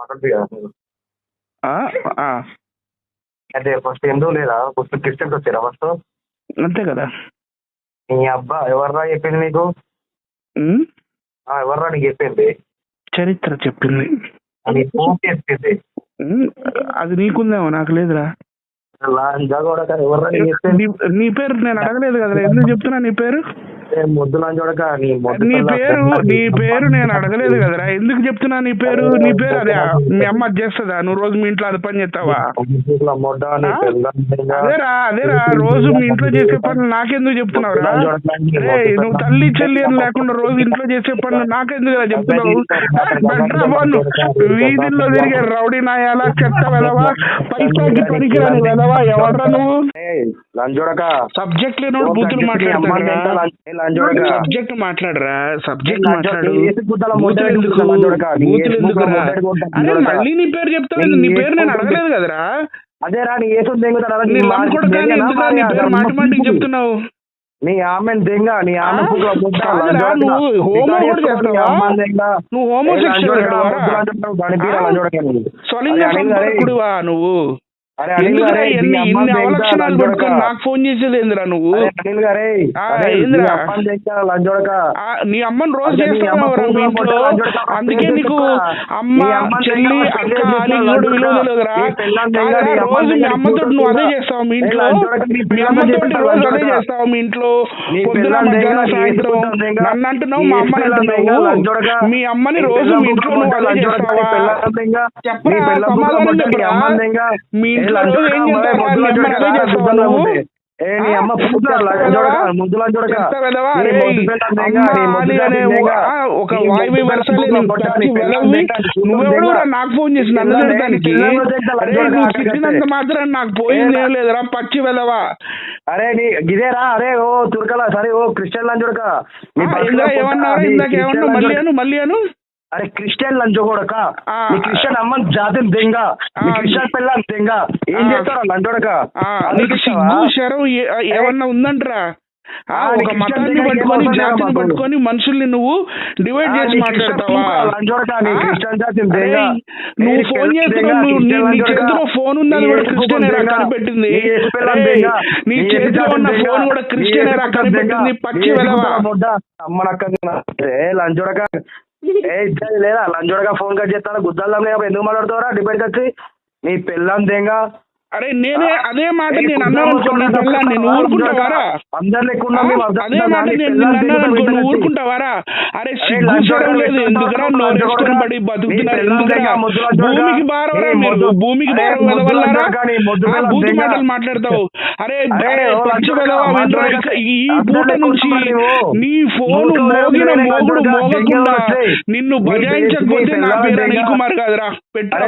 కదా. అయితే ఫస్ట్ ఎందుకు లేదా? ఫస్ట్ క్రిస్టియన్స్ వచ్చారా ఫస్ట్ అంతే కదా. నీ అబ్బా ఎవర్రా చెప్పింది నీకు? ఎవర్రా నీకు చెప్పింది? చరిత్ర చెప్పింది. చెప్పింది. అది నీకుందేమో నాకు లేదురా. కాదు, నీ- పేరు నేను అడగలేదు కదరా ఎందుకు చెప్తున్నా నీ పేరు? నీ పేరు నీ పేరు నేను అడగలేదు కదరా. ఎందుకు చెప్తున్నా నీ పేరు? నీ పేరు అదే. మీ అమ్మ అది చేస్తుందా? నువ్వు రోజు మీ ఇంట్లో అది పని చేస్తావా? పిల్ల. అదేరా అదేరా. రోజు మీ ఇంట్లో చేసే పనులు నాకెందుకు చెప్తున్నావురా? రే నువ్వు తల్లి చెల్లి అని లేకుండా రోజు ఇంట్లో చేసే పనులు నాకెందుకు చెప్తున్నావు? బెట్రా బాను వీధుల్లో తిరిగే రౌడీ నాయాలా చెత్త వెదవా పైసాకి పనికిరాని వెదవా ఎవర్రా నువ్వు? ఏయ్, లంచోడక సబ్జెక్ట్ లేనోడు మాట్లాడతాడురా లంచోడక సబ్జెక్ట్ మాట్లాడరా? సబ్జెక్ట్ మాట్లాడు. అరే. మళ్ళీ నీ పేరు చెప్తాను నీ పేరు నేను అడగలేదు కదరా? అదేరా నీ ఏసు నీ పేరు మాటి చెప్తున్నావు. ఆమె దెంగ నీ హోమోసెక్షువల్ నువ్వు. నాకు ఫోన్ చేసేది ఏందిరా నువ్వు? నీ అమ్మని రోజు అమ్మ మీ ఇంట్లో అందుకే నీకు. అమ్మ చెల్లి అక్క అని కూడా. విలువ రోజు మీ అమ్మతో నువ్వు అదే. చేస్తావు మీ ఇంట్లో మీ అమ్మతో రోజు అదే. చేస్తావు మీ ఇంట్లో పొద్దున మధ్యాహ్నం సాయంత్రం నన్ను అంటున్నావు మా అమ్మని అంటున్నావు. మీ అమ్మని రోజు మీ ఇంట్లో నువ్వు అదే చేస్తావా చెప్పరా, సమాధానం. మీ ఒక వాయువు. నాకు ఫోన్ చేసి నన్ను లంచోడక, నువ్వు తిట్టినంత మాత్రం నాకు పోయింది ఏం లేదురా పచ్చి వెలవా? అరే నీ గిదేరా అరే ఓ తుర్కల సరే ఓ క్రిస్టియన్ లంచోడక నీ బతుకులో ఇందాక ఏమన్నా మళ్ళీ. అను మళ్ళీ అను. అరే క్రిస్టియన్ లంచోడక ఆ. నీ క్రిస్టియన్ అమ్మ జాతిని దెంగ నీ. క్రిస్టియన్ పిల్ల దెంగ ఏం. చేస్తారా లంచోడక సిగ్గు శరం ఏమన్నా ఉందంటరా ఒక మతాన్ని పట్టుకొని జాతిని మనుషుల్ని నువ్వు డివైడ్ చేసి మాట్లాడతావా. నువ్వు ఫోన్ చేస్తున్నావు నీ. చేతిలో ఫోన్ నీ కూడా క్రిస్టియన్. కనిపెట్టింది నీ చేతిలో ఉన్న. ఫోన్ కూడా క్రిస్టియన్ కనిపెట్టింది. పచ్చి నీ యేసు వెలవా పూక ముద్ద. అమ్మనక్క ఏ లంచోడక ఏ ఇచ్చేది లేదా. లంచోడగా ఫోన్ కట్ చేస్తాను గుద్దల్లం లేకపోతే ఎందుకు మాట్లాడుతావరా డిబేట్కి వచ్చి నీ పిల్లం దేంగా అరే నేనే అదే మాట నేను అన్నాను అనుకో నీ పిల్లాన్ని నువ్వు ఊరుకుంటావారా అదే మాట నేను నిన్ను అన్నాను అనుకో నువ్వు ఊరుకుంటావారా అరే సిగ్గు శరం లేదు. ఎందుకురా వేసుకొని పడి బతుకుతున్నారు? ఎందుకురా? భూమికి భారవరా మీరు. భూమికి భారం వెదవల్లారా బూతు మాటలు మాట్లాడతావు. అరే పచ్చి వెదవా ఈ పూట నుంచి నీ ఫోన్ మోగిన మోగుడు మోగకుండా నిన్ను బజాయించకపోతే నా పేరు అనిల్ కుమార్ కాదురా. పెట్టరా